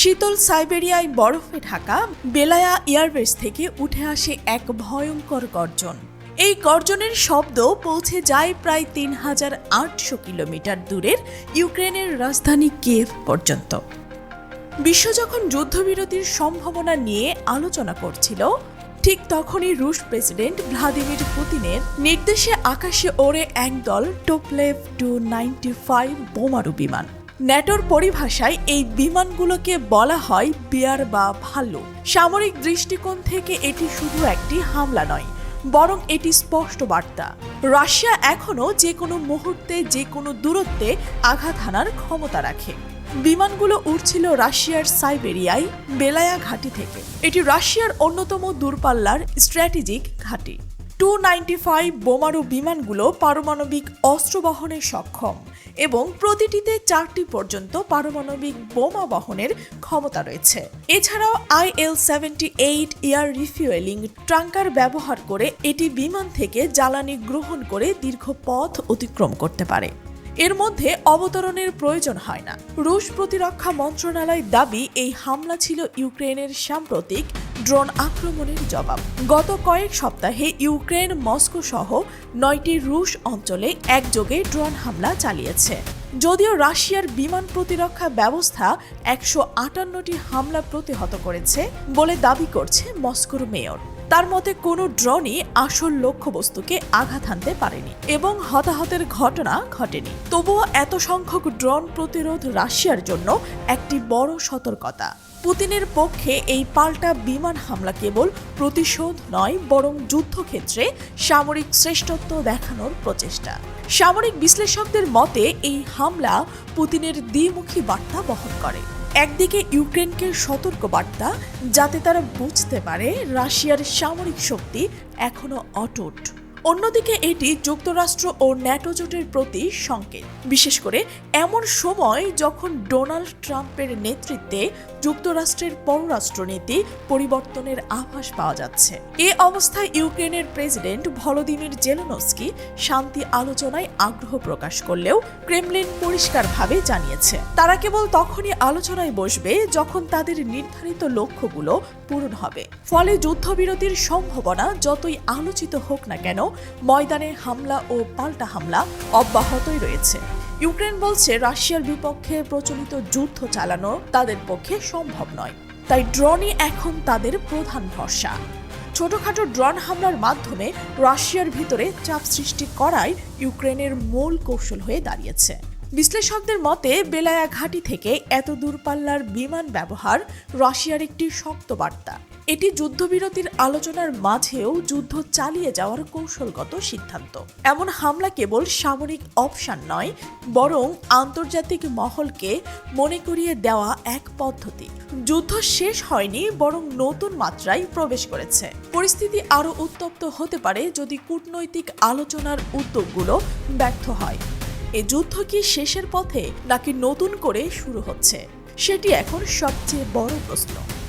শীতল সাইবেরিয়ায় বরফে ঢাকা, বেলায়া এয়ারবেস থেকে উঠে আসে এক ভয়ঙ্কর গর্জন। এই গর্জনের শব্দ পৌঁছে যায় প্রায় তিন হাজার আটশো কিলোমিটার দূরের ইউক্রেনের রাজধানী কিয়েভ পর্যন্ত। বিশ্ব যখন যুদ্ধবিরতির সম্ভাবনা নিয়ে আলোচনা করছিল, ঠিক তখনই রুশ প্রেসিডেন্ট ভ্লাদিমির পুতিনের নির্দেশে আকাশে ওড়ে একদল টোপলেভ টু নাইনটি ফাইভ বোমারু বিমান। ন্যাটোর পরিভাষায় এই বিমানগুলোকে বলা হয় বিয়ার বা ভাল্লু সামরিক দৃষ্টিকোণ থেকে এটি শুধু একটি হামলা নয়, বরং এটি স্পষ্ট বার্তা। রাশিয়া এখনও যে কোনো মুহূর্তে যে কোনো দূরত্বে আঘাত হানার ক্ষমতা রাখে। বিমানগুলো উঠছিল রাশিয়ার সাইবেরিয়ায় বেলায়া ঘাঁটি থেকে। এটি রাশিয়ার অন্যতম দূরপাল্লার স্ট্র্যাটেজিক ঘাঁটি। টু নাইনটি ফাইভ বোমারু বিমানগুলো পারমাণবিক অস্ত্র বহনে সক্ষম এবং প্রতিটিতে চারটি পর্যন্ত পারমাণবিক বোমা বহনের ক্ষমতা রয়েছে। এছাড়াও IL seventy eight air refuelling tanker ব্যবহার করে এটি বিমান থেকে জ্বালানি গ্রহণ করে দীর্ঘ পথ অতিক্রম করতে পারে। এর মধ্যে অবতরণের প্রয়োজন হয় না। রুশ প্রতিরক্ষা মন্ত্রণালয় দাবি, এই হামলা ছিল ইউক্রেনের সাম্প্রতিক ড্রোন আক্রমণের জবাব। গত কয়েক সপ্তাহে ইউক্রেন মস্কো সহ নয়টি রুশ অঞ্চলে একযোগে ড্রোন হামলা চালিয়েছে। যদিও রাশিয়ার বিমান প্রতিরক্ষা ব্যবস্থা একশো আটান্নটি হামলা প্রতিহত করেছে বলে দাবি করছে মস্কোর মেয়র। তার মতে কোনো ড্রোনই আসল লক্ষ্যবস্তুকে আঘাত হানতে পারেনি এবং হতাহতের ঘটনা ঘটেনি। তবুও এত সংখ্যক ড্রোন প্রতিরোধ রাশিয়ার জন্য একটি বড় সতর্কতা। পুতিনের পক্ষে এই পাল্টা বিমান হামলা কেবল প্রতিশোধ নয়, বরং যুদ্ধক্ষেত্রে সামরিক শ্রেষ্ঠত্ব দেখানোর প্রচেষ্টা। সামরিক বিশ্লেষকদের মতে, এই হামলা পুতিনের দ্বিমুখী বার্তা বহন করে। একদিকে ইউক্রেনকে সতর্ক বার্তা যাতে তারা বুঝতে পারে রাশিয়ার সামরিক শক্তি এখনও অটুট। অন্যদিকে এটি যুক্তরাষ্ট্র ও ন্যাটো জোটের প্রতি সংকেত। বিশেষ করে এমন সময় যখন ডোনাল্ড ট্রাম্পের নেতৃত্বে যুক্তরাষ্ট্রের পররাষ্ট্রনীতি পরিবর্তনের আভাস পাওয়া যাচ্ছে। এ অবস্থায় ইউক্রেনের প্রেসিডেন্ট ভলোদিমির জেলনস্কি শান্তি আলোচনায় আগ্রহ প্রকাশ করলেও ক্রেমলিন পরিষ্কারভাবে জানিয়েছে। তারা কেবল তখনই আলোচনায় বসবে যখন তাদের নির্ধারিত লক্ষ্যগুলো পূরণ হবে। ফলে যুদ্ধবিরতির সম্ভাবনা যতই আলোচিত হোক না কেন ময়দানে হামলা ও পাল্টা হামলা অব্যাহতই রয়েছে। ইউক্রেন বলছে, রাশিয়ার বিপক্ষে প্রচলিত যুদ্ধ চালানো তাদের পক্ষে সম্ভব নয়। তাই ড্রোনই এখন তাদের প্রধান ভরসা। ছোটখাটো ড্রোন হামলার মাধ্যমে রাশিয়ার ভিতরে চাপ সৃষ্টি করাই ইউক্রেনের মূল কৌশল হয়ে দাঁড়িয়েছে। বিশ্লেষকদের মতে বেলায়া ঘাঁটি থেকে এত দূরপাল্লার বিমান ব্যবহার রাশিয়ার একটি শক্ত বার্তা। এটি যুদ্ধবিরতির আলোচনার মাঝেও যুদ্ধ চালিয়ে যাওয়ার কৌশলগত সিদ্ধান্ত। এমন হামলা কেবল সামরিক অপশান নয়, বরং আন্তর্জাতিক মহলকে মনে করিয়ে দেওয়া এক পদ্ধতি। যুদ্ধ শেষ হয়নি, বরং নতুন মাত্রায় প্রবেশ করেছে। পরিস্থিতি আরও উত্তপ্ত হতে পারে যদি কূটনৈতিক আলোচনার উদ্যোগগুলো ব্যর্থ হয়। এ যুদ্ধ কি শেষের পথে নাকি নতুন করে শুরু হচ্ছে? সেটি এখন সবচেয়ে বড় প্রশ্ন।